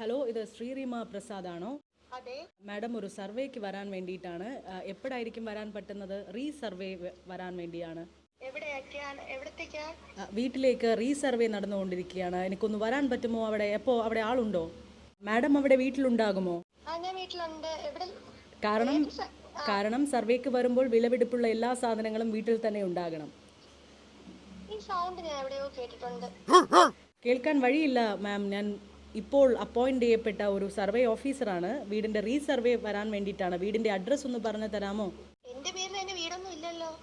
Hello ഇത് ശ്രീറീമ പ്രസാദ് ആണോ അതെ. മാഡം ഒരു സർവേക്ക് വരാൻ വേണ്ടിയിട്ടാണ്. എപ്പോഴായിരിക്കും വരാൻ പറ്റുന്നത്? റീസർവേ സർവേ വരാൻ വേണ്ടിയാണ്. വീട്ടിലേക്ക് റീ സർവേ വീട്ടിലേക്ക് റീസർവേ നടന്നുകൊണ്ടിരിക്കുകയാണ്. എനിക്കൊന്ന് വരാൻ പറ്റുമോ അവിടെ? എപ്പോ അവിടെ ആളുണ്ടോ? മാഡം അവിടെ വീട്ടിലുണ്ടാകുമോ? കാരണം കാരണം സർവേക്ക് വരുമ്പോൾ വിലപിടിപ്പുള്ള എല്ലാ സാധനങ്ങളും വീട്ടിൽ തന്നെ ഉണ്ടാകണം. കേൾക്കാൻ വഴിയില്ല മാം. ഞാൻ ഇപ്പോൾ അപ്പോയിന്റ് ചെയ്യപ്പെട്ട ഒരു സർവേ ഓഫീസറാണ് വീടിന്റെ റീസർവേ വരാൻ വേണ്ടിയിട്ടാണ്. വീടിന്റെ അഡ്രസ്സ് ഒന്ന് പറഞ്ഞു തരാമോ? എന്റെ പേരിൽ എന്റെ വീടൊന്നും ഇല്ലല്ലോ.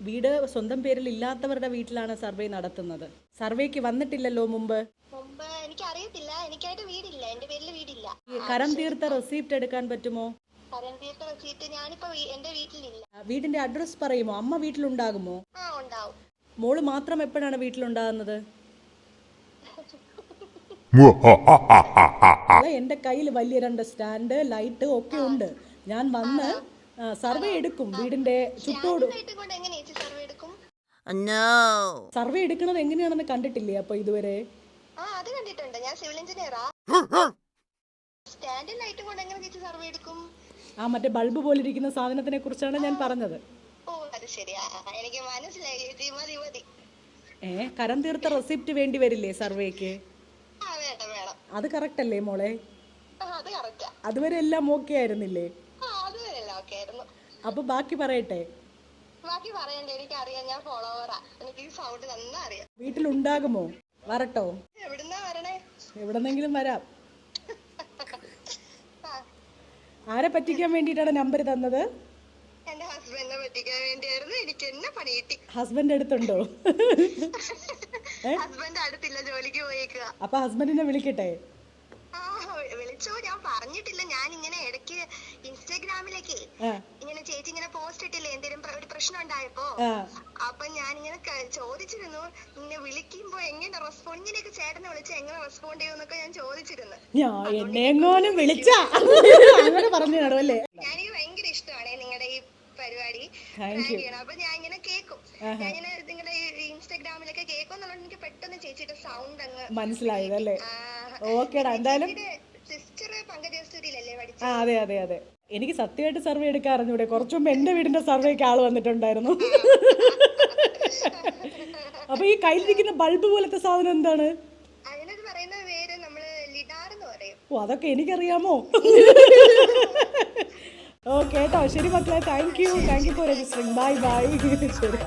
വീട് സ്വന്തം പേരിൽ ഇല്ലാത്തവരുടെ വീട്ടിലാണ് സർവേ നടത്തുന്നത്. സർവേക്ക് വന്നിട്ടില്ലല്ലോ മുമ്പ്? മുമ്പ് എനിക്ക് അറിയത്തില്ല എനിക്കായിട്ട് വീടില്ല. എന്റെ പേരിൽ വീടില്ല. ഈ കരം തീർത്ത റെസീപ്റ്റ് എടുക്കാൻ പറ്റുമോ? കരം തീർത്ത ഞാനിപ്പോ വീ- എന്റെ വീട്ടിലില്ല. ആ, അഡ്രസ്സ് പറയുമോ? അമ്മ വീട്ടിലുണ്ടാകുമോ? ആ ഉണ്ടാവും. മോൾ മാത്രം എപ്പോഴാണ് വീട്ടിലുണ്ടാകുന്നത്? എന്റെ കയ്യിൽ വലിയ രണ്ട് സ്റ്റാൻഡ് ലൈറ്റ് ഒക്കെ ഉണ്ട്. ഞാൻ വന്ന് സർവേ എടുക്കും വീടിന്റെ ചുറ്റോട്. സർവേ എടുക്കുന്നത് എങ്ങനെയാണെന്ന് കണ്ടിട്ടില്ലേ അപ്പൊ ഇതുവരെ? ആ മറ്റേ ബൾബ് പോലെ ഇരിക്കുന്ന സാധനത്തിനെ കുറിച്ചാണ് ഞാൻ പറഞ്ഞത്. ഏ കരം തീർത്ത റെസിപ്റ്റ് വേണ്ടി വരില്ലേ സർവേക്ക്? അത് കറക്റ്റ് അല്ലേ മോളെ? അതുവരെ എല്ലാം ഓക്കെ ആയിരുന്നില്ലേ? അപ്പൊ ബാക്കി പറയട്ടെ? ബാക്കി പറയണ്ട എനിക്കറിയാം ഞാൻ ഫോളോവറാ എനിക്ക് ഈ സൗണ്ട് നന്നാ അറിയാം. വീട്ടിലുണ്ടാകുമോ? വരട്ടോ. എവിടുന്നാ വരണേ? എവിടെന്നെങ്കിലും വരാം. ആരെ പറ്റിക്കാൻ വേണ്ടിയിട്ടാണ് നമ്പർ തന്നത്? എന്റെ ഹസ്ബൻഡിനെ പറ്റിക്കാൻ വേണ്ടിയായിരുന്നു എനിക്ക് എന്നെ പണി കിട്ടി ഹസ്ബൻഡ് അടുത്തുണ്ടോ ഹസ്ബൻഡ് അടുത്തില്ല ജോലിക്ക് പോയേക്കുക അപ്പൊ ഹസ്ബൻഡിനെ വിളിക്കട്ടെ? വിളിച്ചോ ഞാൻ പറഞ്ഞിട്ടില്ല. ഞാൻ ഇങ്ങനെ ഇടയ്ക്ക് ഇൻസ്റ്റാഗ്രാമിലേക്ക് ഇങ്ങനെ ചേച്ചി ഇങ്ങനെ പോസ്റ്റ് ഇട്ടില്ലേ എന്തെങ്കിലും ഒരു പ്രശ്നം ഉണ്ടായപ്പോ? അപ്പൊ ഞാൻ ഇങ്ങനെ ചോദിച്ചിരുന്നു. ഇങ്ങനെ വിളിക്കുമ്പോ എങ്ങനെ റെസ്പോണ്ട് ഇങ്ങനെയൊക്കെ ചേട്ടനെ വിളിച്ച് എങ്ങനെ റെസ്പോണ്ട് ചെയ്യുമെന്നൊക്കെ ഞാൻ ചോദിച്ചിരുന്നു. ഞാൻ എന്നെ എങ്ങാനും വിളിച്ച. അങ്ങനെ പറഞ്ഞു ഞാനീ അല്ലേ? ഞാനെനിക്ക് ഭയങ്കര ഇഷ്ടമാണ് നിങ്ങളുടെ ഈ പരിപാടി. അപ്പൊ ഞാൻ ഇങ്ങനെ കേക്കും. ഞാൻ ഇങ്ങനെ എന്നുള്ളത് എനിക്ക് പെട്ടെന്ന് ചേച്ചിയുടെ സൗണ്ട് അങ്ങ് മനസ്സിലായതല്ലേ ഓക്കേടാ എന്തായാലും സിസ്റ്റർ പങ്കജസ്തുരിയിലല്ലേ പഠിച്ചത് ആ അതെ അതെ അതെ. എനിക്ക് സത്യമായിട്ട് സർവേ എടുക്കാൻ അറിഞ്ഞൂടെ കുറച്ചു മുമ്പ് എന്റെ വീടിന്റെ സർവേക്ക് ആൾ വന്നിട്ടുണ്ടായിരുന്നു. അപ്പൊ ഈ കയ്യിലിരിക്കുന്ന ബൾബ് പോലത്തെ സാധനം എന്താണ്? ഓ അതൊക്കെ എനിക്കറിയാമോ? ഓക്കെ കേട്ടോ. ശരി മക്കളെ thank you thank you for registering bye bye ശരി.